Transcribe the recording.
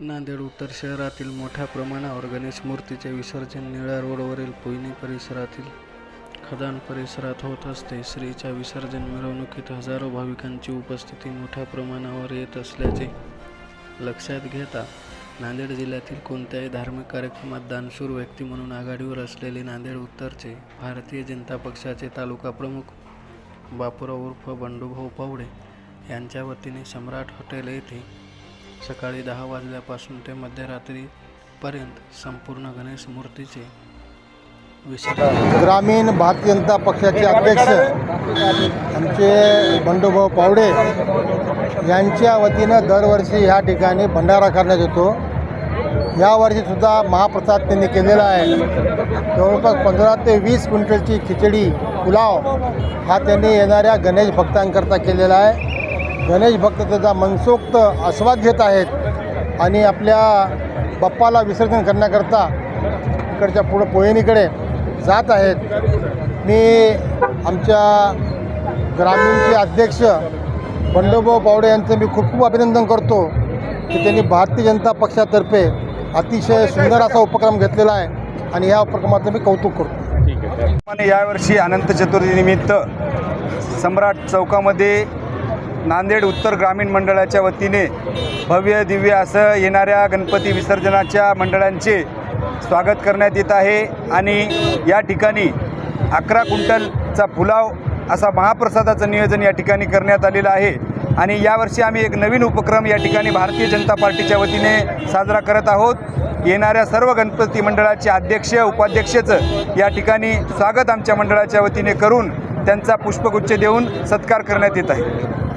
नांदेड उत्तर शहरातील मोठ्या प्रमाणावर गणेश मूर्तीचे विसर्जन निळ्या रोडवरील पोयनी परिसरातील खदान परिसरात होत असते. श्रीच्या विसर्जन मिरवणुकीत हजारो भाविकांची उपस्थिती मोठ्या प्रमाणावर येत असल्याचे लक्षात घेता नांदेड जिल्ह्यातील कोणत्याही धार्मिक कार्यक्रमात दानशूर व्यक्ती म्हणून आघाडीवर असलेले नांदेड उत्तरचे भारतीय जनता पक्षाचे तालुका प्रमुख बापूराव उर्फ बंडूभाऊ पावडे यांच्या वतीने सम्राट हॉटेल येथे सकाळी दहा वाजल्यापासून ते मध्यरात्रीपर्यंत संपूर्ण गणेश मूर्तीचे विसर्जन ग्रामीण भारतीय जनता पक्षाचे अध्यक्ष आमचे बंडूभाऊ पावडे यांच्या वतीनं दरवर्षी ह्या ठिकाणी भंडारा करण्यात येतो. यावर्षीसुद्धा महाप्रसाद त्यांनी केलेला आहे. जवळपास पंधरा ते वीस क्विंटलची खिचडी पुलाव हा त्यांनी येणाऱ्या गणेश भक्तांकरता केलेला आहे. गणेश भक्त त्याचा मनसोक्त आस्वाद घेत आहेत आणि आपल्या बाप्पाला विसर्जन करण्याकरता इकडच्या पुढं पोयणीकडे जात आहेत. मी आमच्या ग्रामीणचे अध्यक्ष बंडोभाऊ पावडे यांचं मी खूप खूप अभिनंदन करतो की त्यांनी भारतीय जनता पक्षातर्फे अतिशय सुंदर असा उपक्रम घेतलेला आहे आणि या उपक्रमाचं मी कौतुक करतो. आणि यावर्षी अनंत चतुर्थीनिमित्त सम्राट चौकामध्ये नांदेड उत्तर ग्रामीण मंडळाच्या वतीने भव्य दिव्य असं येणाऱ्या गणपती विसर्जनाच्या मंडळांचे स्वागत करण्यात येत आहे. आणि या ठिकाणी अकरा क्विंटलचा पुलाव असा महाप्रसादाचं नियोजन या ठिकाणी करण्यात आलेलं आहे. आणि यावर्षी आम्ही एक नवीन उपक्रम या ठिकाणी भारतीय जनता पार्टीच्या वतीने साजरा करत आहोत. येणाऱ्या सर्व गणपती मंडळाचे अध्यक्ष उपाध्यक्षचं या ठिकाणी स्वागत आमच्या मंडळाच्या वतीने करून त्यांचा पुष्पगुच्छ देऊन सत्कार करण्यात येत आहे.